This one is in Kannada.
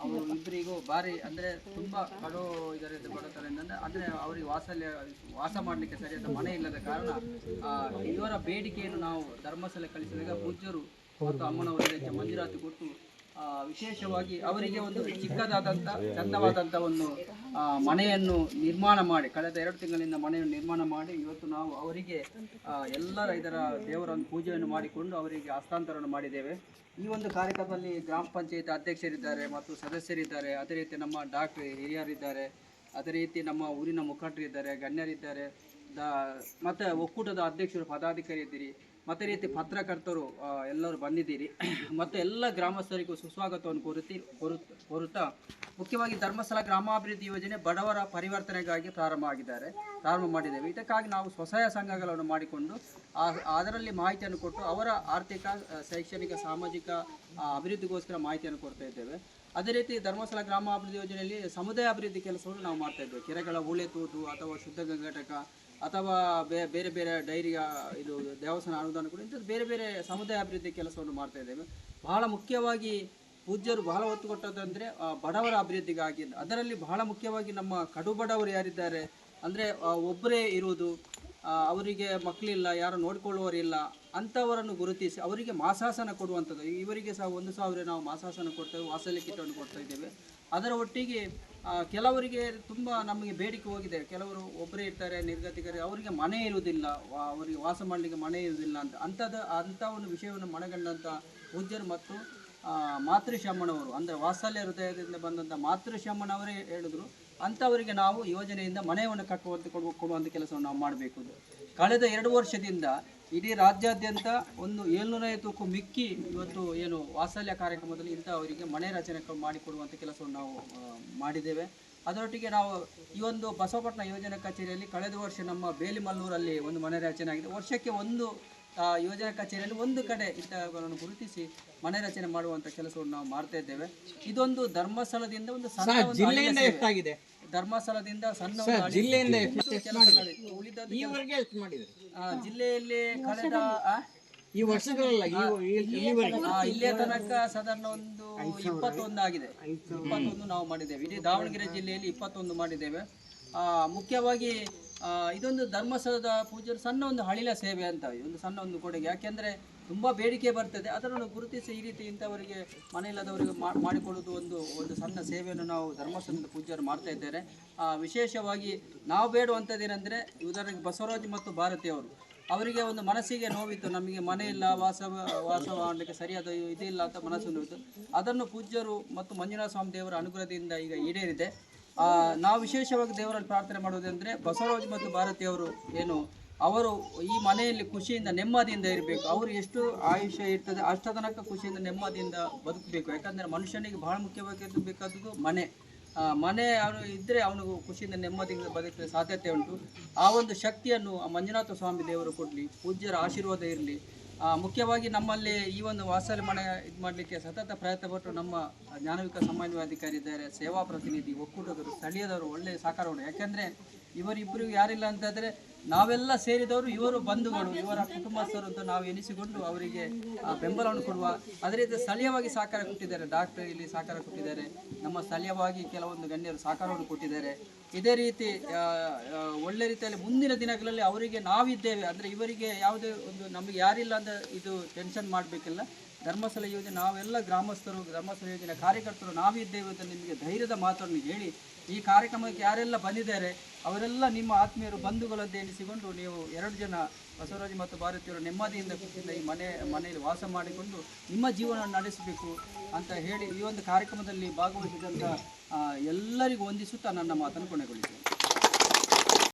ಅವರು ಇಬ್ಬರಿಗೂ ಭಾರಿ ಅಂದರೆ ತುಂಬ ಕಡು ಇದರಿಂದ ಬಡತನದಿಂದ ಅಂದರೆ ಅವರಿಗೆ ವಾಸಲ್ಯ, ವಾಸ ಮಾಡಲಿಕ್ಕೆ ಸರಿಯಾದ ಮನೆ ಇಲ್ಲದ ಕಾರಣ ಇವರ ಬೇಡಿಕೆಯನ್ನು ನಾವು ಧರ್ಮಸ್ಥಳ ಕಳಿಸಿದಾಗ ಪೂಜ್ಯರು ಮತ್ತು ಅಮ್ಮನವರಿಗೆ ಮಂಜೂರಾತಿ ಕೊಟ್ಟು ವಿಶೇಷವಾಗಿ ಅವರಿಗೆ ಒಂದು ಚಿಕ್ಕದಾದಂಥ ಚಂದವಾದಂಥ ಒಂದು ಮನೆಯನ್ನು ನಿರ್ಮಾಣ ಮಾಡಿ, ಕಳೆದ ಎರಡು ತಿಂಗಳಿಂದ ಮನೆಯನ್ನು ನಿರ್ಮಾಣ ಮಾಡಿ, ಇವತ್ತು ನಾವು ಅವರಿಗೆ ಎಲ್ಲ ಇದರ ದೇವರ ಪೂಜೆಯನ್ನು ಮಾಡಿಕೊಂಡು ಅವರಿಗೆ ಹಸ್ತಾಂತರವನ್ನು ಮಾಡಿದ್ದೇವೆ. ಈ ಒಂದು ಕಾರ್ಯಕ್ರಮದಲ್ಲಿ ಗ್ರಾಮ ಪಂಚಾಯತ್ ಅಧ್ಯಕ್ಷರಿದ್ದಾರೆ ಮತ್ತು ಸದಸ್ಯರಿದ್ದಾರೆ. ಅದೇ ರೀತಿ ನಮ್ಮ ಡಾಕ್ಟರ್ ಹಿರಿಯರಿದ್ದಾರೆ. ಅದೇ ರೀತಿ ನಮ್ಮ ಊರಿನ ಮುಖಂಡರಿದ್ದಾರೆ, ಗಣ್ಯರಿದ್ದಾರೆ. ದ, ಮತ್ತು ಒಕ್ಕೂಟದ ಅಧ್ಯಕ್ಷರು ಪದಾಧಿಕಾರಿ ಇದ್ದೀರಿ ಮತ್ತೆ ರೀತಿ ಪತ್ರಕರ್ತರು ಎಲ್ಲರೂ ಬಂದಿದ್ದೀರಿ. ಮತ್ತು ಎಲ್ಲ ಗ್ರಾಮಸ್ಥರಿಗೂ ಸುಸ್ವಾಗತವನ್ನು ಕೋರುತ್ತಿ ಕೋರು ಕೋರುತ್ತಾ ಮುಖ್ಯವಾಗಿ ಧರ್ಮಸ್ಥಳ ಗ್ರಾಮಾಭಿವೃದ್ಧಿ ಯೋಜನೆ ಬಡವರ ಪರಿವರ್ತನೆಗಾಗಿ ಪ್ರಾರಂಭ ಆಗಿದ್ದಾರೆ, ಪ್ರಾರಂಭ ಮಾಡಿದ್ದೇವೆ. ಇದಕ್ಕಾಗಿ ನಾವು ಸ್ವಸಹಾಯ ಸಂಘಗಳನ್ನು ಮಾಡಿಕೊಂಡು ಅದರಲ್ಲಿ ಮಾಹಿತಿಯನ್ನು ಕೊಟ್ಟು ಅವರ ಆರ್ಥಿಕ ಶೈಕ್ಷಣಿಕ, ಸಾಮಾಜಿಕ ಅಭಿವೃದ್ಧಿಗೋಸ್ಕರ ಮಾಹಿತಿಯನ್ನು ಕೊಡ್ತಾ ಇದ್ದೇವೆ. ಅದೇ ರೀತಿ ಧರ್ಮಸ್ಥಳ ಗ್ರಾಮಾಭಿವೃದ್ಧಿ ಯೋಜನೆಯಲ್ಲಿ ಸಮುದಾಯ ಅಭಿವೃದ್ಧಿ ಕೆಲಸವನ್ನು ನಾವು ಮಾಡ್ತಾ ಇದ್ದೇವೆ. ಕೆರೆಗಳ ತೂತು ಅಥವಾ ಶುದ್ಧ ಗಂಗಾಟಕ ಅಥವಾ ಬೇರೆ ಬೇರೆ ಡೈರಿಯ ಇದು ದೇವಸ್ಥಾನ ಅನುದಾನ ಕೂಡ ಇಂಥದ್ದು ಬೇರೆ ಬೇರೆ ಸಮುದಾಯ ಅಭಿವೃದ್ಧಿ ಕೆಲಸವನ್ನು ಮಾಡ್ತಾ ಇದ್ದೇವೆ. ಬಹಳ ಮುಖ್ಯವಾಗಿ ಪೂಜ್ಯರು ಬಹಳ ಒತ್ತು ಕೊಟ್ಟದಂದರೆ ಬಡವರ ಅಭಿವೃದ್ಧಿಗಾಗಿ. ಅದರಲ್ಲಿ ಬಹಳ ಮುಖ್ಯವಾಗಿ ನಮ್ಮ ಕಡು ಬಡವರು ಯಾರಿದ್ದಾರೆ ಅಂದರೆ ಒಬ್ಬರೇ ಇರುವುದು ಅವರಿಗೆ ಮಕ್ಕಳಿಲ್ಲ ಯಾರು ನೋಡಿಕೊಳ್ಳುವರಿಲ್ಲ ಅಂಥವರನ್ನು ಗುರುತಿಸಿ ಅವರಿಗೆ ಮಾಸಾಸನ ಕೊಡುವಂಥದ್ದು. ಇವರಿಗೆ ಸಹ ಒಂದು ಸಾವಿರ ನಾವು ಮಾಸಾಸನ ಕೊಡ್ತೇವೆ ವಾಸಲಿ ಕಿಟ್ಟನ್ನು ಕೊಡ್ತಾ ಇದ್ದೇವೆ. ಅದರ ಒಟ್ಟಿಗೆ ಕೆಲವರಿಗೆ ತುಂಬ ನಮಗೆ ಬೇಡಿಕೆ ಹೋಗಿದೆ. ಕೆಲವರು ಒಬ್ಬರೇ ಇರ್ತಾರೆ, ನಿರ್ಗತಿಕರು, ಅವರಿಗೆ ಮನೆ ಇರುವುದಿಲ್ಲ ಅವರಿಗೆ ವಾಸ ಮಾಡಲಿಕ್ಕೆ ಮನೆ ಇರುವುದಿಲ್ಲ ಅಂತ. ಅಂಥದ್ದು ಅಂಥ ಒಂದು ವಿಷಯವನ್ನು ಮನಗಂಡಂಥ ಪೂಜ್ಯರು ಮತ್ತು ಮಾತೃಶಮ್ಮನವರು ಅಂದರೆ ವಾತ್ಸಲ್ಯ ಹೃದಯದಿಂದ ಬಂದಂಥ ಮಾತೃಶಮ್ಮನವರೇ ಹೇಳಿದ್ರು, ಅಂಥವರಿಗೆ ನಾವು ಯೋಜನೆಯಿಂದ ಮನೆಯನ್ನು ಕಟ್ಟುವಂತೆ ಕೊಡುವ ಕೊಡುವಂಥ ಕೆಲಸವನ್ನು ನಾವು ಮಾಡಬೇಕು. ಕಳೆದ ಎರಡು ವರ್ಷದಿಂದ ಇಡೀ ರಾಜ್ಯಾದ್ಯಂತ ಒಂದು ಏಳ್ನೂರೈವತ್ತಕ್ಕೂ ಮಿಕ್ಕಿ ಇವತ್ತು ಏನು ವಾತ್ಸಲ್ಯ ಕಾರ್ಯಕ್ರಮದಲ್ಲಿ ಇಂಥವರಿಗೆ ಮನೆ ರಚನೆ ಮಾಡಿಕೊಡುವಂಥ ಕೆಲಸವನ್ನು ನಾವು ಮಾಡಿದ್ದೇವೆ. ಅದರೊಟ್ಟಿಗೆ ನಾವು ಈ ಒಂದು ಬಸವಪಟ್ಟಣ ಯೋಜನಾ ಕಚೇರಿಯಲ್ಲಿ ಕಳೆದ ವರ್ಷ ನಮ್ಮ ಬೇಲಿಮಲ್ಲೂರಲ್ಲಿ ಒಂದು ಮನೆ ರಚನೆ ಆಗಿದೆ. ವರ್ಷಕ್ಕೆ ಒಂದು ಆ, ಯೋಜನಾ ಕಚೇರಿಯಲ್ಲಿ ಒಂದು ಕಡೆ ಇಂಥವುಗಳನ್ನು ಗುರುತಿಸಿ ಮನೆ ರಚನೆ ಮಾಡುವಂತ ಕೆಲಸವನ್ನು ನಾವು ಮಾಡ್ತಾ ಇದ್ದೇವೆ. ಇದೊಂದು ಧರ್ಮಸ್ಥಳದಿಂದ ಒಂದು ಸಣ್ಣ ಒಂದು ಜಿಲ್ಲೆಯಿಂದ ಅಳಿಲು ಸೇವೆ. ಎಷ್ಟಾಗಿದೆ? ಧರ್ಮಸ್ಥಳದಿಂದ ಸಣ್ಣ ಒಂದು ಅಳಿಲು ಜಿಲ್ಲೆಯಿಂದ ಸೇವೆ. ಎಷ್ಟು ಎಷ್ಟು ಕೆಲಸಗಳಿತ್ತು. ಉಳಿದದ್ದು ಈವರೆಗೆ ಎಷ್ಟು ಮಾಡಿದ್ರು? ಆ, ಜಿಲ್ಲೆಯಲ್ಲಿ ಕಳೆದ ಆ, ಈ ವರ್ಷಗಳಲ್ಲ ಈ ಈ- ಇಲ್ಲಿವರೆಗೆ. ಆ, ಇಲ್ಲಿಯ ತನಕ ಸಾಧಾರಣ ಒಂದು ಇಪ್ಪತ್ತೊಂದು ಆಗಿದೆ. ಇಪ್ಪತ್ತೊಂದು ನಾವು ಮಾಡಿದ್ದೇವೆ. ಇಡೀ ದಾವಣಗೆರೆ ಜಿಲ್ಲೆಯಲ್ಲಿ ಇಪ್ಪತ್ತೊಂದು ಮಾಡಿದ್ದೇವೆ. ಆ, ಮುಖ್ಯವಾಗಿ ಇದೊಂದು ಧರ್ಮಸ್ಥಳದ ಪೂಜೆ ಸಣ್ಣ ಒಂದು ಹಳಿಲ ಸೇವೆ ಅಂತ ಒಂದು ಸಣ್ಣ ಒಂದು ಕೊಡುಗೆ. ಯಾಕೆಂದರೆ ತುಂಬ ಬೇಡಿಕೆ ಬರ್ತದೆ. ಅದನ್ನು ಗುರುತಿಸಿ ಈ ರೀತಿ ಇಂಥವರಿಗೆ ಮನೆಯಿಲ್ಲದವರಿಗೆ ಇಲ್ಲದವರಿಗೆ ಮಾ- ಒಂದು ಒಂದು ಸಣ್ಣ ಸೇವೆಯನ್ನು ನಾವು ಧರ್ಮಸ್ಥಳದ ಪೂಜೆಯರು ಮಾಡ್ತಾ ಇದ್ದಾರೆ. ವಿಶೇಷವಾಗಿ ನಾವು ಬೇಡುವಂಥದ್ದೇನೆಂದರೆ ಉದಾಹರಣೆಗೆ ಬಸವರಾಜ್ ಮತ್ತು ಭಾರತಿಯವರು. ಅವರಿಗೆ ಒಂದು ಮನಸ್ಸಿಗೆ ನೋವಿತ್ತು. ನಮಗೆ ಮನೆ ಇಲ್ಲ, ವಾಸ ವಾಸ ಮಾಡಲಿಕ್ಕೆ ಸರಿಯಾದ ಇದಿಲ್ಲ ಅಂತ ಮನಸ್ಸು ನೋವಿತ್ತು. ಅದನ್ನು ಪೂಜ್ಯರು ಮತ್ತು ಮಂಜುನಾಥ ಸ್ವಾಮಿ ದೇವರ ಅನುಗ್ರಹದಿಂದ ಈಗ ಈಡೇರಿದೆ. ನಾವು ವಿಶೇಷವಾಗಿ ದೇವರಲ್ಲಿ ಪ್ರಾರ್ಥನೆ ಮಾಡುವುದೆಂದರೆ ಬಸವರಾಜ್ ಮತ್ತು ಭಾರತಿಯವರು ಏನು, ಅವರು ಈ ಮನೆಯಲ್ಲಿ ಖುಷಿಯಿಂದ ನೆಮ್ಮದಿಯಿಂದ ಇರಬೇಕು. ಅವರು ಎಷ್ಟು ಆಯುಷ್ಯ ಇರ್ತದೆ ಅಷ್ಟ ತನಕ ಖುಷಿಯಿಂದ ನೆಮ್ಮದಿಯಿಂದ ಬದುಕಬೇಕು. ಯಾಕಂದರೆ ಮನುಷ್ಯನಿಗೆ ಬಹಳ ಮುಖ್ಯವಾಗಿ ಬೇಕಾದದ್ದು ಮನೆ. ಮನೆ ಅವನು ಇದ್ದರೆ ಅವನಿಗೂ ಖುಷಿಯಿಂದ ನೆಮ್ಮದಿಯಿಂದ ಬದುಕಲು ಸಾಧ್ಯತೆ ಉಂಟು. ಆ ಒಂದು ಶಕ್ತಿಯನ್ನು ಮಂಜುನಾಥ ಸ್ವಾಮಿ ದೇವರು ಕೊಡಲಿ, ಪೂಜ್ಯರ ಆಶೀರ್ವಾದ ಇರಲಿ. ಮುಖ್ಯವಾಗಿ ನಮ್ಮಲ್ಲಿ ಈ ಒಂದು ವಾಸಲಿ ಮನೆ ಇದು ಮಾಡಲಿಕ್ಕೆ ಸತತ ಪ್ರಯತ್ನ ಪಟ್ಟು ನಮ್ಮ ಜ್ಞಾನವಿಕ ಸಮನ್ವಯಾಧಿಕಾರಿ ಇದ್ದಾರೆ, ಸೇವಾ ಪ್ರತಿನಿಧಿ, ಒಕ್ಕೂಟದವರು, ಸ್ಥಳೀಯದವರು ಒಳ್ಳೆಯ ಸಹಕಾರವನ್ನು ಯಾಕೆಂದರೆ ಇವರಿಬ್ಬರಿಗೂ ಯಾರಿಲ್ಲ ಅಂತಂದರೆ ನಾವೆಲ್ಲ ಸೇರಿದವರು ಇವರು ಬಂಧುಗಳು, ಇವರ ಕುಟುಂಬಸ್ಥರು ಅಂತ ನಾವು ಎನಿಸಿಕೊಂಡು ಅವರಿಗೆ ಬೆಂಬಲವನ್ನು ಕೊಡುವ, ಅದೇ ರೀತಿ ಸ್ಥಳೀಯವಾಗಿ ಸಹಕಾರ ಕೊಟ್ಟಿದ್ದಾರೆ. ಡಾಕ್ಟರ್ ಇಲ್ಲಿ ಸಹಕಾರ ಕೊಟ್ಟಿದ್ದಾರೆ. ನಮ್ಮ ಸ್ಥಳೀಯವಾಗಿ ಕೆಲವೊಂದು ಗಣ್ಯರು ಸಹಕಾರವನ್ನು ಕೊಟ್ಟಿದ್ದಾರೆ. ಇದೇ ರೀತಿ ಒಳ್ಳೆ ರೀತಿಯಲ್ಲಿ ಮುಂದಿನ ದಿನಗಳಲ್ಲಿ ಅವರಿಗೆ ನಾವಿದ್ದೇವೆ. ಅಂದರೆ ಇವರಿಗೆ ಯಾವುದೇ ಒಂದು ನಮಗೆ ಯಾರಿಲ್ಲ ಅಂತ ಇದು ಟೆನ್ಷನ್ ಮಾಡಬೇಕಿಲ್ಲ. ಧರ್ಮಸ್ಥಳ ಯೋಜನೆ, ನಾವೆಲ್ಲ ಗ್ರಾಮಸ್ಥರು ಧರ್ಮಸ್ಥಳ ಯೋಜನೆ, ಕಾರ್ಯಕರ್ತರು, ನಾವಿದ್ದೇವೆ ಅಂತ ನಿಮಗೆ ಧೈರ್ಯದ ಮಾತನ್ನು ಹೇಳಿ, ಈ ಕಾರ್ಯಕ್ರಮಕ್ಕೆ ಯಾರೆಲ್ಲ ಬಂದಿದ್ದಾರೆ, ಅವರೆಲ್ಲ ನಿಮ್ಮ ಆತ್ಮೀಯರು, ಬಂಧುಗಳದ್ದು ಎನಿಸಿಕೊಂಡು ನೀವು ಎರಡು ಜನ ಬಸವರಾಜ್ ಮತ್ತು ಭಾರತೀಯರು ನೆಮ್ಮದಿಯಿಂದ ಕೂತಿಂದ ಈ ಮನೆ, ಮನೆಯಲ್ಲಿ ವಾಸ ಮಾಡಿಕೊಂಡು ನಿಮ್ಮ ಜೀವನ ನಡೆಸಬೇಕು ಅಂತ ಹೇಳಿ ಈ ಒಂದು ಕಾರ್ಯಕ್ರಮದಲ್ಲಿ ಭಾಗವಹಿಸಿದಂಥ ಎಲ್ಲರಿಗೂ ವಂದಿಸುತ್ತಾ ನನ್ನ ಮಾತನ್ನು ಕೊನೆಗೊಳಿಸ್ತೇನೆ